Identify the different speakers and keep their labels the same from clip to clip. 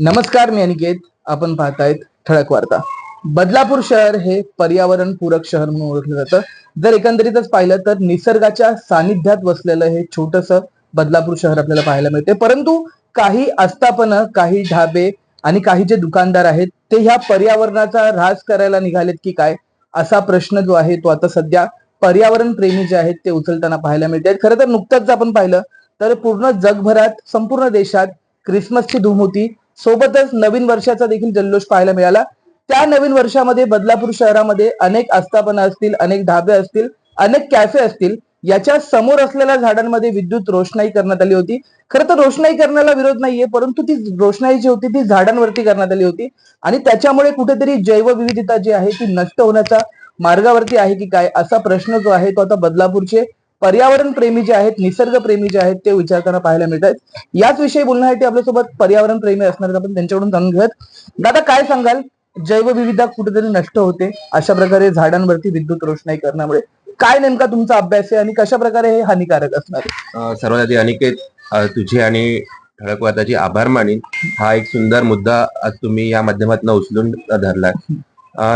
Speaker 1: नमस्कार मी अनिकेत. आपण पाहतायत ठळक वार्ता. बदलापूर शहर हे पर्यावरण पूरक शहर म्हणून ओळखलं जातं. जर एकंदरीतच पाहिलं तर निसर्गाच्या सानिध्यात वसलेलं हे छोटस बदलापूर शहर आपल्याला पाहायला मिळते. परंतु काही आस्थापनं काही ढाबे आणि काही जे दुकानदार आहेत ते ह्या पर्यावरणाचा ऱ्हास करायला निघालेत की काय? असा प्रश्न जो आहे तो आता सध्या पर्यावरण प्रेमी जे आहेत ते उचलताना पाहायला मिळते खरं तर नुकतंच जर आपण पाहिलं तर पूर्ण जगभरात संपूर्ण देशात क्रिसमसची धूम होती. सोबतच नवीन वर्षाचा देखील जल्लोष पाहायला मिळाला. त्या नवीन वर्षामध्ये बदलापूर शहरामध्ये अनेक आस्थापना असतील अनेक ढाबे असतील अनेक कॅफे असतील याच्या समोर असलेल्या झाडांमध्ये विद्युत रोषणाई करण्यात आली होती. खरं तर रोषणाई करण्याला विरोध नाहीये परंतु ती रोषणाई जी होती ती झाडांवरती करण्यात आली होती. आणि त्याच्यामुळे कुठेतरी जैवविविधता जी आहे ती नष्ट होण्याचा मार्गावरती आहे की काय असा प्रश्न जो आहे तो आता बदलापूरचे पर्यावरण प्रेमी जे आहेत निसर्ग प्रेमी जे आहेत ते विचारताना पाहायला मिळत आहेत याच विषयी बोलण्यासाठी आपल्यासोबत पर्यावरण प्रेमी असणार आपण त्यांच्याकडून जाणून घेऊयात. दादा काय सांगाल? जैवविविधता कुठेतरी नष्ट होते. अशा प्रकारे झाडांवरती विद्युत रोषणाई करण्यामुळे काय नेमका तुमचा अभ्यास आहे आणि कशा प्रकारे हे हानिकारक असणार
Speaker 2: सर्वात आधी अनिकेत तुझी आणि ठळकवादाची आभार मानीन. हा एक सुंदर मुद्दा आज तुम्ही या माध्यमातून उचलून धरलाय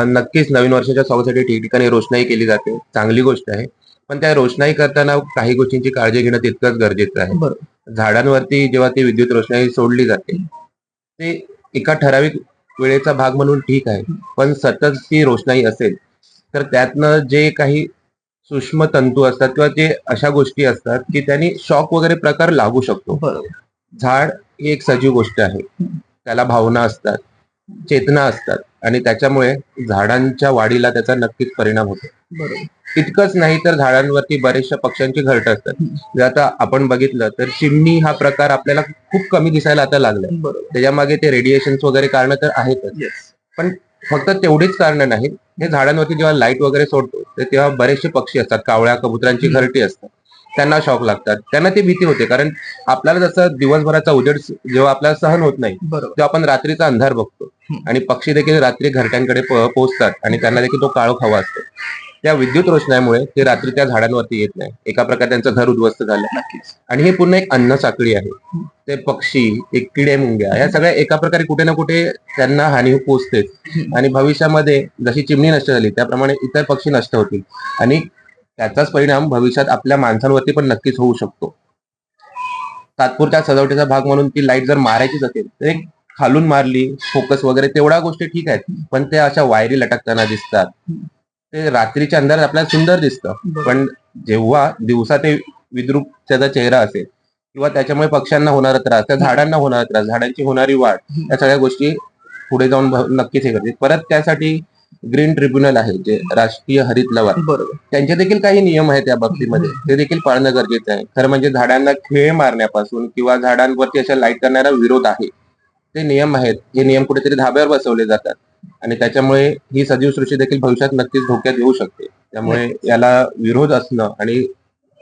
Speaker 2: नक्कीच नवीन वर्षाच्या स्वागतासाठी ठिकठिकाणी रोषणाई केली जाते. चांगली गोष्ट आहे. पण त्या रोषणाई करताना काही गोष्टींची काळजी घेणं तितकंच गरजेचं आहे. झाडांवरती जेव्हा ती विद्युत रोषणाई सोडली जाते ते एका ठराविक वेळेचा भाग म्हणून ठीक आहे. पण सतत ती रोषणाई असेल तर त्यातनं जे काही सूक्ष्म तंतू असतात किंवा जे अशा गोष्टी असतात की त्यांनी शॉक वगैरे प्रकार लागू शकतो.
Speaker 1: बरोबर.
Speaker 2: झाड ही एक सजीव गोष्ट आहे. त्याला भावना असतात चेतना असतात. आणि त्याच्यामुळे झाडांच्या वाढीला त्याचा नक्कीच परिणाम होतो. इतकंच नाही तर झाडांवरती बरेचशा पक्ष्यांची घरट असतात. जे आता आपण बघितलं तर चिमणी हा प्रकार आपल्याला खूप कमी दिसायला आता लागलाय. त्याच्यामागे ते रेडिएशन वगैरे कारण तर आहेतच. पण फक्त तेवढीच कारण नाहीत. हे झाडांवरती जेव्हा लाइट वगैरे सोडतो तेव्हा बरेचसे पक्षी असतात. कावळ्या कबुतरांची. घरटी असतात. त्यांना शॉक लागतात. त्यांना ती भीती होते. कारण आपल्याला जसं दिवसभराचा उजेड जेव्हा आपल्याला सहन होत नाही तेव्हा आपण रात्रीचा अंधार बघतो. आणि पक्षी देखील रात्री घरट्यांकडे पोहोचतात आणि त्यांना देखील तो काळोख हवा असतो. त्या विद्युत रोषणाईमुळे ते रात्री त्या झाडांवरती येत नाही. एका प्रकारे त्यांचं घर उद्ध्वस्त झालं. आणि हे पुन्हा एक अन्न साखळी आहे. ते पक्षी एक किडे मुंग्या या सगळ्या एका प्रकारे कुठे ना कुठे त्यांना हानी पोचतेच आणि भविष्यामध्ये जशी चिमणी नष्ट झाली त्याप्रमाणे इतर पक्षी नष्ट होतील. आणि त्याचाच परिणाम भविष्यात आपल्या माणसांवरती पण नक्कीच होऊ शकतो. तात्पुरत्या सजावटीचा भाग म्हणून ती लाइट जर मारायचीच असेल तर एक खालून मारली फोकस वगैरे तेवढ्या गोष्टी ठीक आहेत पण ते अशा वायरी लटकताना दिसतात. ते रात्रीच्या अंधारात आपल्याला सुंदर दिसतं. पण जेव्हा दिवसा ते विद्रूप त्याचा चेहरा असेल किंवा त्याच्यामुळे पक्ष्यांना होणारा त्रास त्या झाडांना होणारा त्रास झाडांची होणारी वाढ या सगळ्या गोष्टी पुढे जाऊन नक्कीच हे करतील. परत त्यासाठी ग्रीन ट्रिब्युनल आहे जे राष्ट्रीय हरित लवाद
Speaker 1: बरोबर.
Speaker 2: त्यांचे देखील काही नियम आहेत त्या बाबतीमध्ये. ते देखील पाळणं गरजेचं आहे. खरं म्हणजे झाडांना खिळे मारण्यापासून किंवा झाडांवरती अशा लाइट करणारा विरोध आहे ते नियम आहेत. हे नियम कुठेतरी धाब्यावर बसवले जातात. आणि त्याच्यामुळे ही सजीव सृष्टी देखील भविष्यात नक्कीच धोक्यात येऊ शकते. त्यामुळे याला विरोध असणं आणि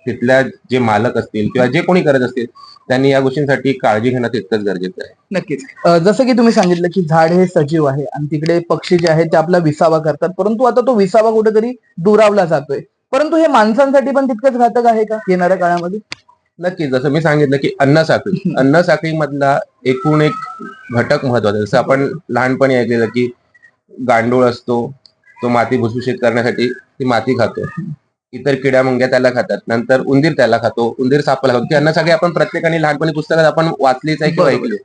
Speaker 2: तिथल्या जे मालक असतील किंवा जे कोणी करत असतील त्यांनी या गोष्टींसाठी काळजी घेणं तितकंच गरजेचं आहे.
Speaker 1: नक्कीच. जसं की तुम्ही सांगितलं की झाड हे सजीव आहे आणि तिकडे पक्षी जे आहेत ते आपला विसावा करतात परंतु आता तो विसावा कुठेतरी दुरावला जातोय. परंतु हे माणसांसाठी पण तितकंच घातक आहे का येणाऱ्या काळामध्ये?
Speaker 2: नक्कीच. जसं मी सांगितलं की अन्न साखळी. अन्न साखळी मधला एकूण एक घटक महत्त्वाचा जसं आपण लहानपणी ऐकलेलं की गांडूळ असतो तो माती भुसभुशीत करण्यासाठी ती माती खातो. इतर किड्या मुंग्या त्याला खातात नंतर उंदीर त्याला खातो उंदीर सापाला खातो. ती अन्न साखळी आपण प्रत्येकाने लहानपणी पुस्तकात आपण वाचलीच आहे किंवा. ऐकली.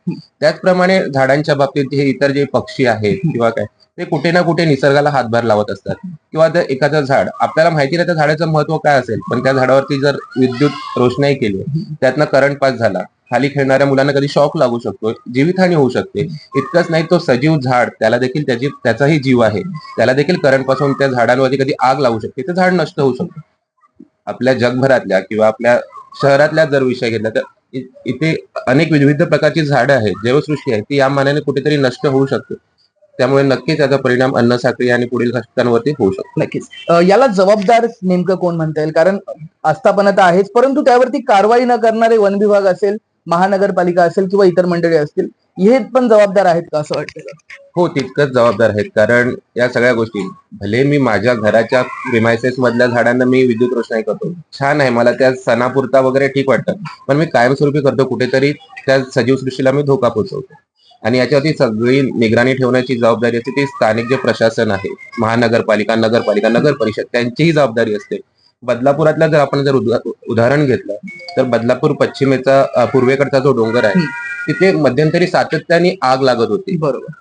Speaker 2: त्याचप्रमाणे झाडांच्या बाबतीत हे इतर जे पक्षी आहेत किंवा काय ते कुठे ना कुठे निसर्गाला हातभार लावत असतात. किंवा जर एखादं झाड आपल्याला माहिती नाही त्या झाडाचं महत्त्व काय असेल? पण त्या झाडावरती जर विद्युत रोषणाई केली त्यातनं करंट पास झाला खाली खेळणाऱ्या मुलांना कधी शॉक लागू शकतो जीवितहानी होऊ शकते. इतकंच नाही तो सजीव झाड त्याला देखील त्याची त्याचाही जीव आहे. त्याला देखील करंटपासून त्या झाडांवरती कधी आग लागू शकते ते झाड नष्ट होऊ शकते. आपल्या जगभरातल्या किंवा आपल्या शहरातल्या जर विषय घेतला तर इथे अनेक विविध प्रकारची झाडं आहेत जैवसृष्टी आहे ती या मानाने कुठेतरी नष्ट होऊ शकते. त्यामुळे नक्कीच त्याचा परिणाम अन्न साखळी आणि पुढील घटकांवरती होऊ शकतो.
Speaker 1: नक्कीच. याला जबाबदार नेमकं कोण म्हणता येईल? कारण आस्थापना तर आहेच परंतु त्यावरती कारवाई न करणारे वन विभाग असेल महानगरपालिका असेल किंवा इतर मंडळी असतील हे पण जबाबदार आहेत का असं वाटतं
Speaker 2: हो तितकंच जबाबदार आहेत. कारण या सगळ्या गोष्टी भले मी माझ्या घराच्या रिमायसेस मधल्या झाडांना मी विद्युत रोषणाई करतो छान आहे. मला त्या सणापुरता वगैरे ठीक वाटतं. पण मी कायमस्वरूपी करतो कुठेतरी त्या सजीव सृष्टीला मी धोका पोहोचवतो आणि याच्यावरती सगळी निगराणी ठेवण्याची जबाबदारी असते ती स्थानिक जे प्रशासन आहे महानगरपालिका नगरपालिका नगर परिषद त्यांचीही जबाबदारी असते. बदलापुरातलं जर आपण जर उदा- उदाहरण घेतलं तर बदलापूर पश्चिमेचा पूर्वेकडचा जो डोंगर आहे तिथे मध्यंतरी सातत्याने आग लागत होती.
Speaker 1: बरोबर.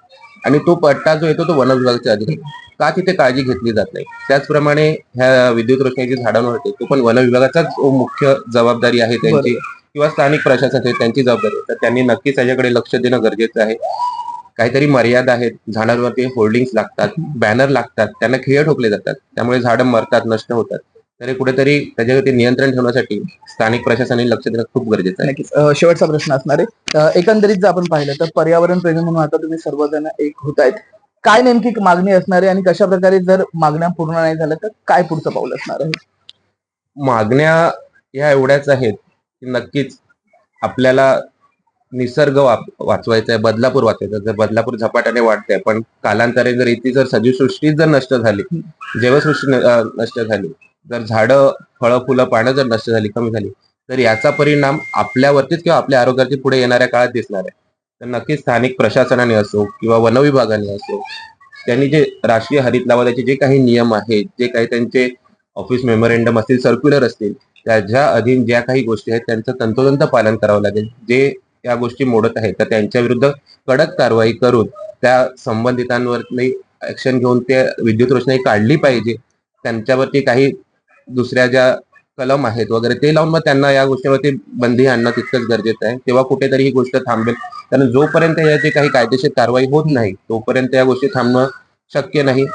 Speaker 2: आणि तो पट्टा जो येतो तो वन विभागाच्या अधिकारी का तिथे काळजी घेतली जात नाही? त्याचप्रमाणे ह्या विद्युत रोषणाची झाडांवरती तो पण वन विभागाचाच मुख्य जबाबदारी आहे त्यांची. किंवा स्थानिक प्रशासन आहे त्यांची जबाबदारी. तर त्यांनी नक्कीच याच्याकडे लक्ष देणं गरजेचं आहे. काहीतरी मर्यादा आहेत झाडांवरती होल्डिंग्स लागतात बॅनर लागतात त्यांना खिळे ठोकले जातात. त्यामुळे झाडं मरतात नष्ट होतात. तर कुठेतरी त्याच्यावरती नियंत्रण ठेवण्यासाठी स्थानिक प्रशासनाने लक्ष देणं खूप गरजेचं आहे.
Speaker 1: नक्कीच. अं, शेवटचा प्रश्न असणार आहे. एकंदरीत जर आपण पाहिलं तर पर्यावरण प्रेमी म्हणून आता तुम्ही सर्वजण एक होत आहेत. काय नेमकी मागणी असणार आहे आणि कशा प्रकारे जर मागण्या पूर्ण नाही झाल्या तर काय पुढचं पाऊल असणार आहे?
Speaker 2: मागण्या ह्या एवढ्याच आहेत की नक्कीच आपल्याला निसर्ग वाचवायचा आहे बदलापूर वाचवायचा जर बदलापूर झपाट्याने वाढते पण कालांतरे जर इथे जर सजीव सृष्टी जर नष्ट झाली जैवसृष्टी नष्ट झाली जर झाडं फळं फुलं पानं जर नष्ट झाली कमी झाली तर याचा परिणाम आपल्यावरतीच किंवा आपल्या आरोग्यावरती पुढे येणाऱ्या काळात दिसणार आहे. तर नक्कीच स्थानिक प्रशासनाने असो किंवा वन विभागाने असो त्यांनी जे राष्ट्रीय हरित लावादाचे जे काही नियम आहेत जे काही त्यांचे ऑफिस मेमोरेंडम असतील सर्क्युलर असतील त्याच्या अधीन ज्या काही गोष्टी आहेत त्यांचं तंतोतंत पालन करावं लागेल. जे या गोष्टी मोडत आहेत तर त्यांच्या विरुद्ध कडक कारवाई करून त्या संबंधितांवरती ऍक्शन घेऊन ते विद्युत रोषणाई काढली पाहिजे. त्यांच्यावरती काही दुसऱ्या ज्या कलम आहेत वगैरे ते लावून मग त्यांना या गोष्टीवरती बंदी आणणं तितकंच गरजेचं आहे. तेव्हा कुठेतरी ही गोष्ट थांबेल. कारण जोपर्यंत याची काही कायदेशीर कारवाई होत नाही तोपर्यंत या गोष्टी थांबणं शक्य नाही.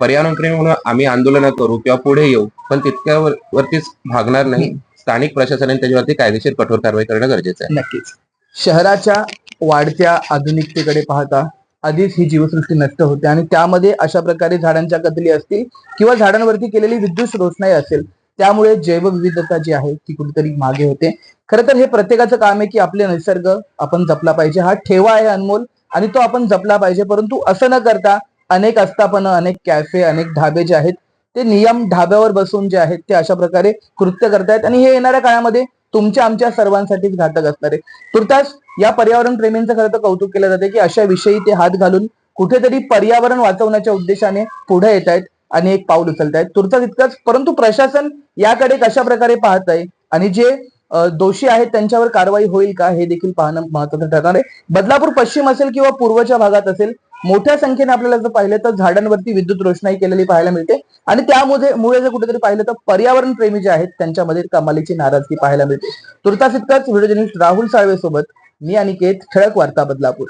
Speaker 2: पर्यावरणप्रेमी म्हणून आम्ही आंदोलनं करू किंवा पुढे येऊ पण तितक्यावर वरतीच भागणार नाही. स्थानिक प्रशासनाने त्याच्यावरती कायदेशीर कठोर कारवाई करणं गरजेचं आहे.
Speaker 1: नक्कीच. शहराच्या वाढत्या आधुनिकतेकडे पाहता आधीच ही जीवसृष्टी नष्ट होते आणि त्यामध्ये अशा प्रकारे झाडांच्या कतली असतील किंवा झाडांवरती केलेली विद्युत रोषणाई असेल त्यामुळे जैवविविधता जी आहे ती कुठेतरी मागे होते. खरं तर हे प्रत्येकाचं काम आहे की आपले निसर्ग आपण जपला पाहिजे. हा ठेवा आहे अनमोल आणि तो आपण जपला पाहिजे. परंतु असं न करता अनेक आस्थापनं अनेक कॅफे अनेक ढाबे जे आहेत ते नियम ढाब्यावर बसून जे आहेत ते अशा प्रकारे कृत्य करतायत. आणि हे येणाऱ्या काळामध्ये तुमच्या आमच्या सर्वांसाठीच घातक असणार. आहे तुर्तास या पर्यावरण प्रेमींचं खरं तर कौतुक केलं जाते की अशा विषयी ते हात घालून कुठेतरी पर्यावरण वाचवण्याच्या उद्देशाने पुढे येत आहेत आणि एक पाऊल उचलत आहेत. तुर्तास इतकंच परंतु प्रशासन याकडे कशा प्रकारे पाहत आहे? आणि जे दोषी आहेत त्यांच्यावर कारवाई होईल का? हे देखील पाहणं महत्वाचं ठरणार आहे. बदलापूर पश्चिम असेल किंवा पूर्वच्या भागात असेल मोठ्या संख्येने आपल्याला जर पाहिलं तर झाडांवरती विद्युत रोषणाई केलेली पाहायला मिळते. आणि त्यामुळे मुळे जर कुठेतरी पाहिलं तर पर्यावरण प्रेमी जे आहेत त्यांच्यामध्ये कमालीची नाराजगी पाहायला मिळते. तुर्तास इतकाच व्हिडिओ जर्नलिस्ट राहुल साळवे सोबत मी अनिकेत ठळक वार्ता बदलापूर